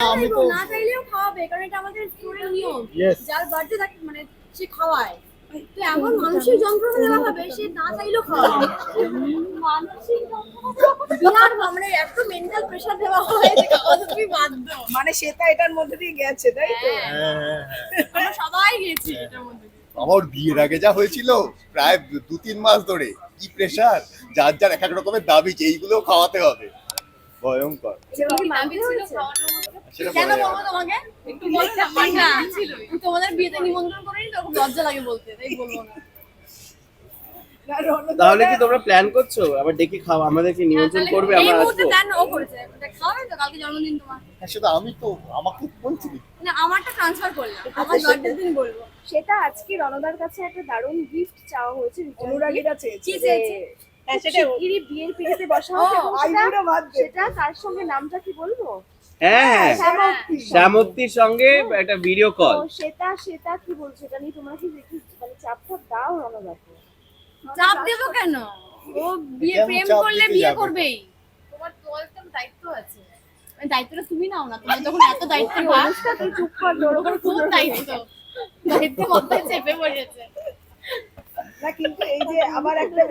আমি তো না চাইলেও খাওয়াবে কারণ এটা আমাদের স্টোরের নিয়ম। যার বার্থডে থাকে মানে সে খাওয়ায়। তো এমন মানসিক যন্ত্রণা দেওয়া হবে সে না চাইলেও খাওয়াবে। মানসিক বিরাট মানে এত মেন্টাল প্রেশার দেওয়া হয় যে খাওয়াতে তুমি বাধ্য মানে সেটা এটার মধ্যে দিয়ে গেছে তাই তো? হ্যাঁ, হ্যাঁ, হ্যাঁ। আমরা সবাই গেছি এটার মধ্যে আমার বিয়ের আগে যা হয়েছিল প্রায় দু তিন মাস ধরে কি প্রেশার যার যার এক এক রকমের দাবি যে এইগুলো খাওয়াতে হবে। ভয়ঙ্কর। কেন বলব তোমাকে? একটু বলো না তোমাদের বিয়েতে নিমন্ত্রণ করিনি তো লজ্জা লাগে বলতে তাই বলব না। তাহলে কি তোমরা প্ল্যান করছ? আবার ডেকে খাও আমাদেরকে নিমন্ত্রণ করবে এই আমরা মুহূর্তে আসব। জান ও করেছে। খাওয়াবে তো কালকে জন্মদিন তোমার। হ্যাঁ, সেটা আমি তো আমাকে বলছিলি না আমারটা ট্রান্সফার করলাম আমার বার্থডে দিন বলব। সেটা আজকে রণদার কাছে একটা দারুণ গিফট চাওয়া হয়েছে অনুরাগীরা চেয়েছে কি চেয়েছে? হ্যাঁ, সেটা শিগগিরই বিয়ের পিড়িতে বসা হবে এবং সেটা- সেটা তার সঙ্গে নামটা কি বলব? হ্যাঁ হ্যাঁ। শ্যামপ্তি। শ্যামক্তির সঙ্গে। একটা ভিডিও কল সেটা সেটা কি বলছো? এটা নিয়ে তোমরা কি দেখি? মানে চাপ টাপ দাও রণদাকে চাপ দেবো কেন? ও বিয়ে প্রেম চাপ করলে দিতে বিয়ে যাবে? করবেই। তোমার তোমার তো দায়িত্ব আছে। মানে দায়িত্বটা তুমি নাও না তোমার যখন এত দায়িত্ব অনুষ্কা তুই চুপ কর করে খুব দায়িত্ব। দায়িত্ব মাথায় চেপে পড়েছে। না কিন্তু এই যে আবার একটা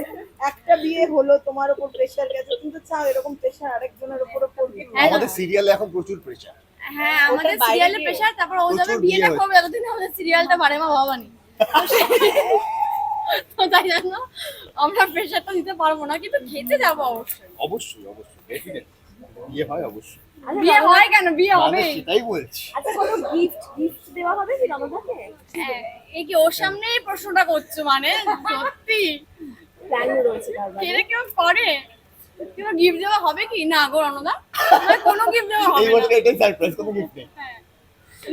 একটা বিয়ে হলো তোমার উপর প্রেশার গেছে কিন্তু চাও এরকম প্রেশার আরেকজনের উপর পড়বে। হ্যাঁ। আমাদের সিরিয়ালে এখন প্রচুর প্রেশার হ্যাঁ আমাদের সিরিয়ালে গিয়ে। প্রেশার তারপর ও যাবে বিয়েটা করবে এতদিন আমাদের সিরিয়ালটা বারে মা ভবানি তো তাই জন্য আমরা প্রেশারটা দিতে পারব না কিন্তু খেতে যাব অবশ্যই। অবশ্যই অবশ্যই বিয়ে হয় অবশ্যই। বিয়ে হয় কেন? বিয়ে হবে সেটাই বলছি। আচ্ছা কোনো গিফট গিফট দেওয়া হবে কি হ্যাঁ, এই কি ওর সামনেই প্রশ্নটা করছ মানে? সত্যি? মানে। কেড়ে কেউ করে? কেউ গিফট দেওয়া হবে কি? না গো রণদা। কোনো গিফট দেওয়া হবে এই না। বছর এটাই সারপ্রাইজ কোনো গিফট নেই। হ্যাঁ।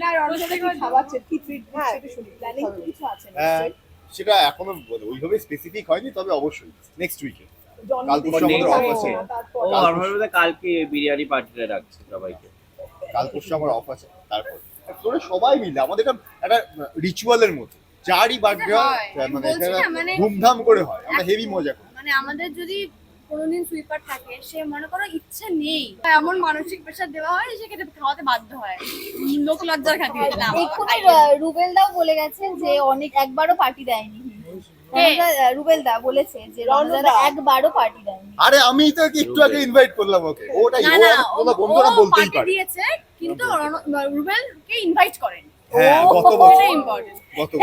না রণসাথে কি খাওয়াচ্ছে কি ট্রিট সেটা প্ল্যানিং কিছু আছে? হ্যাঁ, সেটা এখনও ওইভাবে স্পেসিফিক হয়নি তবে অবশ্যই। নেক্সট উইকে কালকে বিরিয়ানি পার্টিটা রাখছে সবাইকে। কাল পরশু আমার অফ আছে তারপর। তোরা সবাই মিলে আমাদের একটা একটা রিচুয়ালের মতো যারই বার্থডে। মানে মানে- ধুমধাম করে হয় আমরা হেভি মজা করি। মানে আমাদের যদি কোনোদিন সুইপার থাকে সে মনে করো ইচ্ছে নেই এমন মানসিক প্রেশার দেওয়া হয় সেটা খাওয়াতে বাধ্য হয়। লোক লজ্জার খাতিরে না রুবেল দাও বলে গেছে যে অনেক একবারও পার্টি দেয়নি। রুবেল দা বলেছে যে একবারও পার্টি দেয়নি। আরে আমি তো একটু আগে ইনভাইট করলাম ওকে। ওটাই ও বন্ধুরা বলতেই পারে। দিয়েছে কিন্তু রণ- রুবেলকে ইনভাইট করেন। হ্যাঁ গত বছর? গত বছর?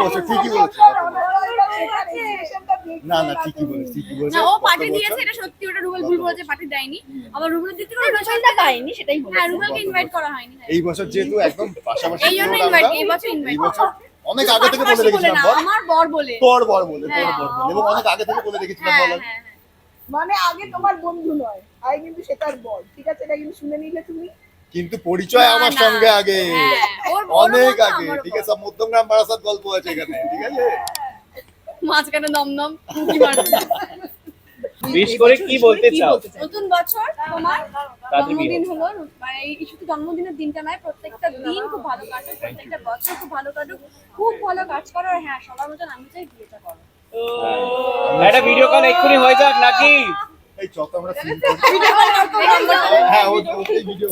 বছর? ঠিকই বলেছে না না ঠিকই বলেছে ঠিকই বলেছে। না ও পার্টি দিয়েছে এটা সত্যি ওটা রুবেল ভুল বলেছে পার্টি দেয়নি। আবার থেকে রুবেলটা পাইনি সেটাই হ্যাঁ রুবেলকে ইনভাইট করা হয়নি এই বছর যেহেতু একদম পাশাপাশি এই জন্য ইনভাইট এই বছর ইনভাইট অনেক আগে থেকে বলে রেখেছিলাম না আমার বর বলে। তোর বর বলে তোর হ্যাঁ। বর বলে। এবং অনেক আগে থেকে বলে রেখেছিলাম হ্যাঁ বল। হ্যাঁ হ্যাঁ। মানে আগে তোমার বন্ধু নয়। আগে কিন্তু সেটার বল ঠিক আছে এটা কিন্তু শুনে নিলে তুমি? কিন্তু পরিচয় আমার সঙ্গে আগে। হ্যাঁ, অনেক আগে। ঠিক আছে মধ্যমগ্রাম বারাসাত গল্প আছে এখানে ঠিক আছে? মাঝখানে দমদম বিশ করে কি বলতে চাও? নতুন বছর তোমার জন্মদিন হলো। মানে এই শুধু জন্মদিনের দিনটা নয় প্রত্যেকটা দিন খুব ভালো কাটুক প্রত্যেকটা বছর খুব ভালো কাটুক। খুব ভালো কাজ করো আর হ্যাঁ সবার মতন আমি চাই বিয়েটা করো। একটা ভিডিও কল এক্ষুনি হয়ে যাক নাকি? এই চত আমরা হ্যাঁ ওই ভিডিও